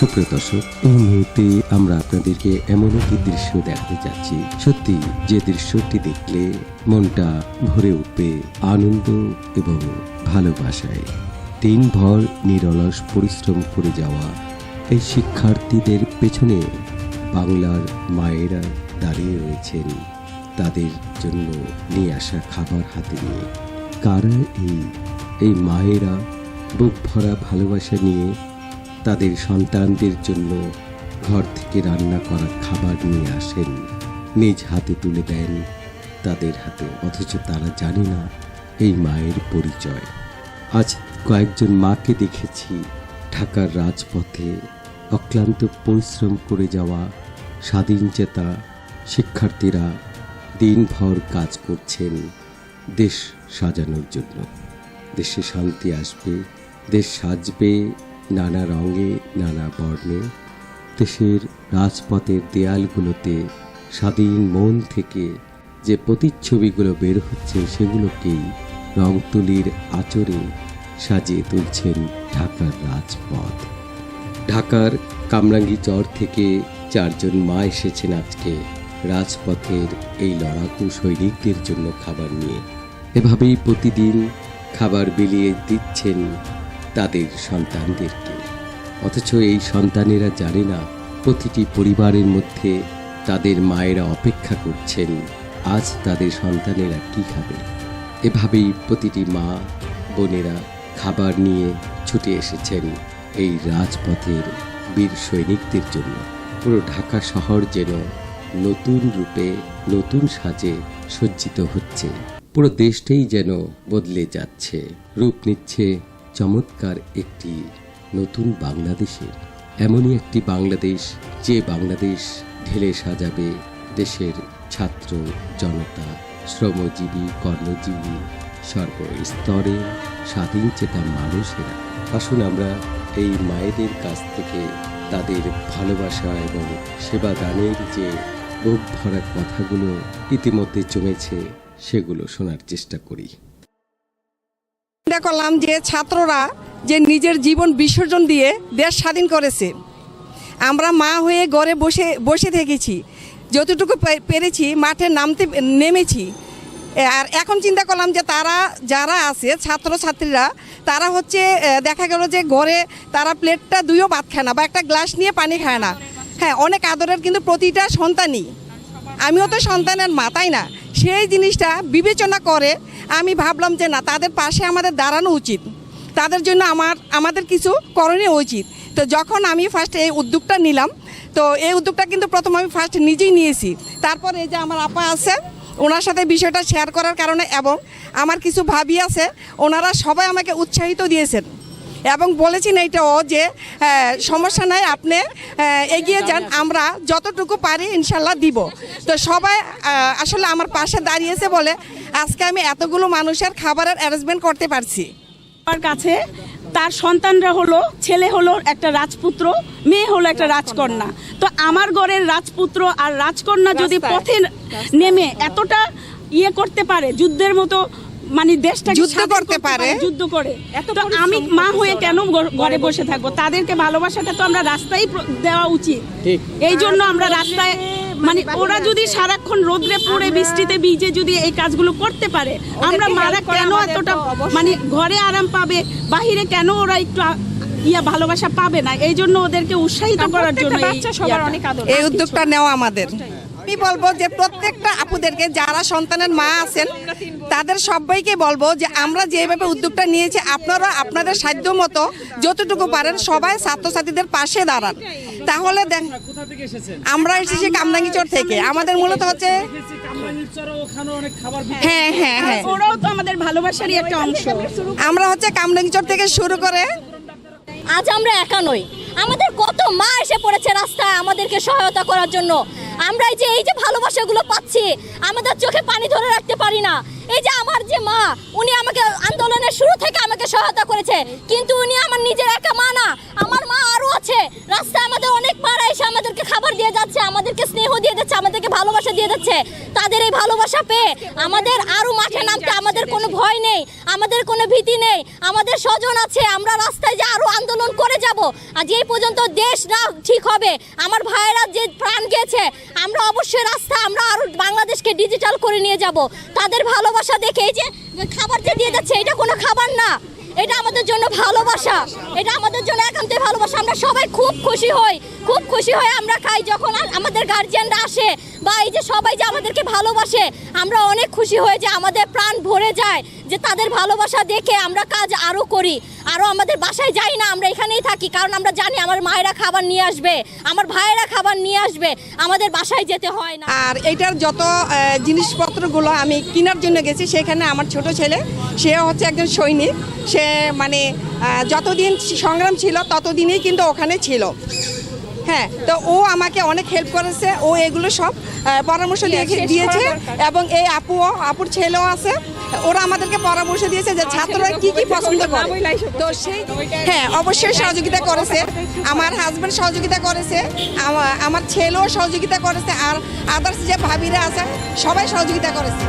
সুপ্রিয় দর্শক, এই মুহূর্তে আমরা আপনাদেরকে এমন একটি দৃশ্য দেখাতে যাচ্ছি। সত্যি, যে দৃশ্যটি দেখলে মনটা ভরে উঠবে আনন্দ এবং ভালোবাসায়। দিনভর নিরলস পরিশ্রম করে যাওয়া এই শিক্ষার্থীদের পেছনে বাংলার মায়েরা দাঁড়িয়ে রয়েছেন। তাদের জন্য নিয়ে আসা খাবার হাতে নিয়ে। কারা এই? এই মায়েরা? বুক ভরা ভালোবাসা নিয়ে তাদের সন্তানদের জন্য ঘর থেকে রান্না করা খাবার নিয়ে আসেন। নিজ হাতে তুলে দেন। তাদের হাতে, অথচ তারা জানে না এই মায়ের পরিচয়। আজ কয়েকজন মাকে দেখেছি ঢাকার রাজপথে অক্লান্ত পরিশ্রম করে যাওয়া স্বাধীন চেতা শিক্ষার্থীরা দিনভর কাজ করছেন দেশ সাজানোর জন্য। দেশে শান্তি আসবে, দেশ সাজবে নানা রঙে, নানা বর্ণে, দেশের রাজপথের দেয়ালগুলোতে স্বাধীন মন থেকে যে প্রতিচ্ছবিগুলো বের হচ্ছে সেগুলোকেই রং তুলির আচরে সাজিয়ে তুলছেন ঢাকার রাজপথ। ঢাকার কামরাঙ্গি চর থেকে চারজন মা এসেছেন আজকে রাজপথের এই লড়াকু সৈনিকদের জন্য খাবার নিয়ে। এভাবেই প্রতিদিন খাবার বিলিয়ে দিচ্ছেন তাদের সন্তানদেরকে। অথচ এই সন্তানেরা জানে না, প্রতিটি পরিবারের মধ্যে তাদের মায়েরা অপেক্ষা করছেন, আজ তাদের সন্তানেরা কি খাবে? এভাবেই প্রতিটি মা, বোনেরা খাবার নিয়ে ছুটে এসেছেন এই রাজপথের বীর সৈনিকদের জন্য। পুরো ঢাকা শহর যেন নতুন রূপে, নতুন সাজে সজ্জিত হচ্ছে। পুরো দেশটাই যেন বদলে যাচ্ছে। রূপ নিচ্ছে চমৎকার একটি নতুন বাংলাদেশের, এমনই একটি বাংলাদেশ যে বাংলাদেশ ঢেলে সাজাবে দেশের ছাত্র জনতা, শ্রমজীবী, কর্মজীবী সর্বস্তরে স্বাধীন চেতা মানুষেরা। আসুন আমরা এই মায়েদের কাছ থেকে তাদের ভালোবাসা এবং সেবা দানের যে বুক ভরা কথাগুলো ইতিমধ্যে জমেছে, সেগুলো শোনার চেষ্টা করি। চিন্তা করলাম যে ছাত্ররা যে নিজের জীবন বিসর্জন দিয়ে দেশ স্বাধীন করেছে। আমরা মা হয়ে ঘরে বসে বসে থেকেছি। যতটুকু পেরেছি, মাঠে নামতে, নেমেছি। আর এখন চিন্তা করলাম যে তারা যারা আছে, ছাত্রছাত্রীরা, তারা হচ্ছে দেখা গেল যে ঘরে তারা প্লেটটা দুইও ভাত খায় না বা একটা গ্লাস নিয়ে পানি খায় না। হ্যাঁ অনেক আদরের কিন্তু প্রতিটা সন্তানই। আমিও তো সন্তানের মা, তাই না? সেই জিনিসটা বিবেচনা করে আমি ভাবলাম যে না, তাদের পাশে আমাদের দাঁড়ানো উচিত। তাদের জন্য আমার, আমাদের কিছু করণীয় উচিত। তো যখন আমি ফার্স্ট এই উদ্যোগটা নিলাম, তো এই উদ্যোগটা কিন্তু প্রথম আমি ফার্স্ট নিজেই নিয়েছি। তারপর এই যে আমার আপা আছে, ওনার সাথে বিষয়টা শেয়ার করার কারণে এবং আমার কিছু ভাবি আছে, ওনারা সবাই আমাকে উৎসাহিত দিয়েছেন। এবং বলেছেন এইটাও যে সমস্যা নাই আপনি এগিয়ে যান আমরা যতটুকু পারি ইনশাল্লাহ দিব। তো সবাই আসলে আমার পাশে দাঁড়িয়েছে বলে আজকে আমি এতগুলো মানুষের খাবারের অ্যারেঞ্জমেন্ট করতে পারছি। আমার কাছে তার সন্তানরা হলো ছেলে হলো একটা রাজপুত্র মেয়ে হলো একটা রাজকন্যা। তো আমার ঘরের রাজপুত্র আর রাজকন্যা যদি পথে নেমে এতটা ইয়ে করতে পারে যুদ্ধের মতো মানে দেশটা যুদ্ধ করতে পারে। যুদ্ধ করে। তো আমি মা হয়ে কেন ঘরে বসে থাকব? তাদেরকে ভালোবাসাটা তো আমরা রাস্তায় দেওয়া উচিত। এই জন্য আমরা রাস্তায় মানে ওরা যদি সারাক্ষণ রোদ্রে পড়ে বৃষ্টিতে ভিজে যদি এই কাজগুলো করতে পারে আমরা মারা কেন এতটা মানে ঘরে আরাম পাবে? বাহিরে কেন ওরা একটু ইয়া ভালোবাসা পাবে না? এই জন্য ওদেরকে উৎসাহিত করার জন্য। এই উদ্যোগটা নেওয়া আমাদের। আমি বলব যে প্রত্যেকটা আপুদেরকে যারা সন্তানের মা আছেন তাদের সবাইকে বলব যে আমরা যেভাবে উদ্যোগটা নিয়েছি, আপনারা আপনাদের সাধ্য মতো যতটুকু পারেন সবাই ছাত্রছাত্রীদের পাশে দাঁড়ান। তাহলে দেখ, আমরা এসেছি কামরাঙ্গিচর থেকে। আমাদের মূলত হচ্ছে হ্যাঁ হ্যাঁ হ্যাঁ। ওরাও তো আমাদের ভালোবাসারই একটা অংশ আমরা হচ্ছে কামরাঙ্গিচর থেকে শুরু করে আজ আমরা একা নই। আমাদের কত মা এসে পড়েছে রাস্তায় আমাদেরকে সহায়তা করার জন্য। আমরা এই যে এই যে ভালোবাসাগুলো পাচ্ছি, আমাদের চোখে পানি ধরে পারি না। এই যে আমার যে মা, উনি আমাকে আন্দোলনের শুরু থেকে আমাকে সহায়তা করেছে, কিন্তু উনি আমার নিজের একা দিয়ে যাচ্ছে, আমাদেরকে স্নেহ দিয়ে যাচ্ছে, আমাদেরকে ভালোবাসা দিয়ে যাচ্ছে। তাদের এই ভালোবাসা পেয়ে আমাদের আরও মাঠে নামতে আমাদের কোনো ভয় নেই, আমাদের কোনো ভীতি নেই, আমাদের স্বজন আছে, আমরা রাস্তায় যে আরও আন্দোলন করে যাব আর যে পর্যন্ত দেশ না ঠিক হবে, আমার ভাইয়েরা যে প্রাণ গেছে, আমরা অবশ্যই রাস্তা, আমরা আরও বাংলাদেশকে ডিজিটাল করে নিয়ে যাব। তাদের ভালোবাসা দেখে এই যে খাবার যে দিয়ে যাচ্ছে, এটা কোনো খাবার না। এটা আমাদের জন্য ভালোবাসা। এটা আমাদের জন্য একান্তই ভালোবাসা। আমরা সবাই খুব খুশি হই। খুব খুশি হয়ে আমরা খাই। যখন আমাদের গার্জিয়ানরা আসে বা এই যে সবাই যে আমাদেরকে ভালোবাসে, আমরা অনেক খুশি হয়ে যে আমাদের প্রাণ ভরে যায়, যে তাদের ভালোবাসা দেখে আমরা কাজ আরও করি। আরও আমাদের বাসায় যাই না, আমরা এখানেই থাকি, কারণ আমরা জানি আমার মায়েরা খাবার নিয়ে আসবে, আমার ভাইয়েরা খাবার নিয়ে আসবে, আমাদের বাসায় যেতে হয় না। আর এটার যত জিনিসপত্রগুলো আমি কেনার জন্য গেছি, সেখানে আমার ছোট ছেলে, সে হচ্ছে একজন সৈনিক, সে মানে যতদিন সংগ্রাম ছিল, ততদিনই কিন্তু ওখানে ছিল। হ্যাঁ তো ও আমাকে অনেক হেল্প করেছে ও এগুলো সব পরামর্শ দিয়ে দিয়েছে এবং এই আপুও আপুর ছেলেও আছে। ওরা আমাদেরকে পরামর্শ দিয়েছে যে ছাত্ররা কি কি পছন্দ করে। তো সেই হ্যাঁ অবশ্যই সহযোগিতা করেছে। আমার হাজব্যান্ড সহযোগিতা করেছে। আমার ছেলেও সহযোগিতা করেছে। আর আদার্স যে ভাবিরা আছে সবাই সহযোগিতা করেছে।